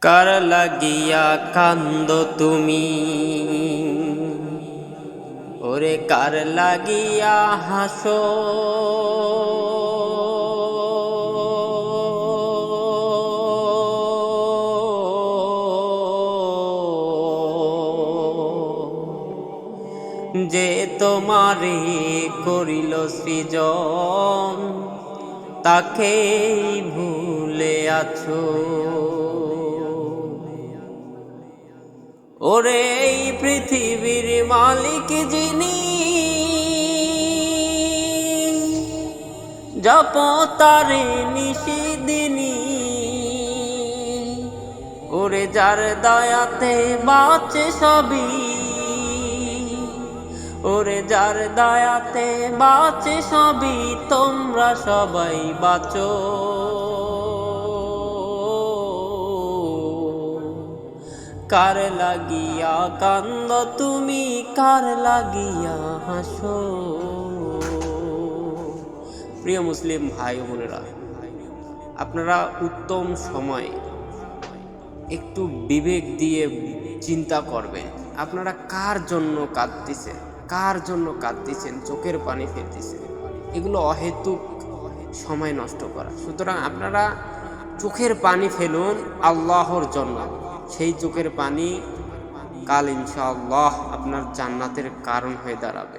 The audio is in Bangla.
কার লাগিয়া কান্দ তুমি? ওরে কার লাগিয়া হাসো? যে তোমারে করিল সৃজন, তাকেই ভুলে আছো। ওরে এই পৃথিবীর মালিক যিনি, জপ তারে নিষিদিনী ওরে যার দয়াতে বাঁচে সবই, ওরে যার দয়াতে বাঁচে সবই, তোমরা সবাই বাঁচো। কার লাগিয়া কান্দ তুমি, কার লাগিয়া হাসো? প্রিয় মুসলিম ভাই বোনেরা, আপনারা উত্তম সময় একটু বিবেক দিয়ে চিন্তা করবেন, আপনারা কার জন্য কাঁদতেছেন? কার জন্য কাঁদতেছেন? চোখের পানি ফেলতেছেন? এগুলো অহেতুক সময় নষ্ট করা। সুতরাং আপনারা চোখের পানি ফেলুন আল্লাহর জন্য। সেই চোখের পানি কাল ইনশাআল্লাহ আপনার জান্নাতের কারণ হয়ে দাঁড়াবে।